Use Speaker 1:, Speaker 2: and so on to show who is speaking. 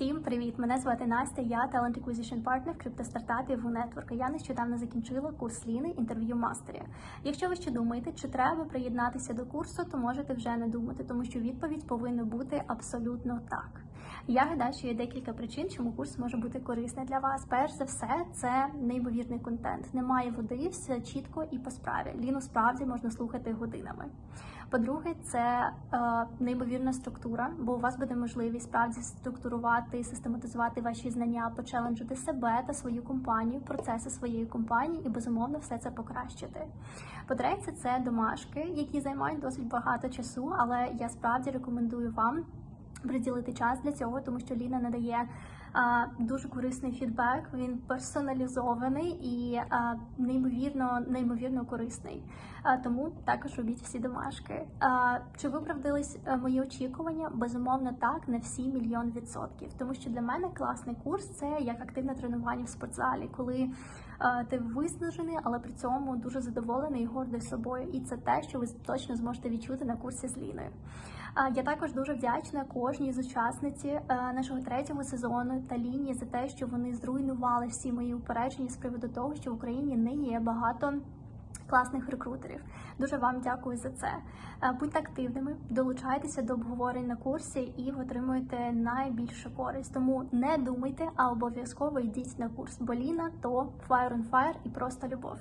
Speaker 1: Всім привіт! Мене звати Настя. Я Talent Acquisition Partner криптостартапі в. Я нещодавно закінчила курс Ліни інтерв'ю мастері. Якщо ви ще думаєте, чи треба приєднатися до курсу, то можете вже не думати, тому що відповідь повинна бути абсолютно так. Я гадаю, що є декілька причин, чому курс може бути корисний для вас. Перш за все, це неймовірний контент. Немає води, все чітко і по справі. Ліну справді можна слухати годинами. По-друге, це е, неймовірна структура, бо у вас буде можливість справді структурувати, систематизувати ваші знання, почеленджити себе та свою компанію, процеси своєї компанії і безумовно все це покращити. По-третє, це домашки, які займають досить багато часу, але я справді рекомендую вам приділити час для цього, тому що Ліна надає а, дуже корисний фідбек. Він персоналізований і а, неймовірно, неймовірно корисний. А, тому також робіть всі домашки. А, чи виправдались е, мої очікування? Безумовно, так на всі мільйон відсотків. Тому що для мене класний курс це як активне тренування в спортзалі, коли е, ти виснажений, але при цьому дуже задоволений і гордий собою. І це те, що ви точно зможете відчути на курсі з Ліною. Я також дуже вдячна кожній з учасниці е, нашого третього сезону та лінії за те, що вони зруйнували всі мої упередження з приводу того, що в Україні не є багато. Класних рекрутерів. Дуже вам дякую за це. Е, Будьте активними, долучайтеся до обговорень на курсі і ви отримуєте найбільшу користь. Тому не думайте, а обов'язково йдіть на курс. Боліна, то fire on fire і просто любов.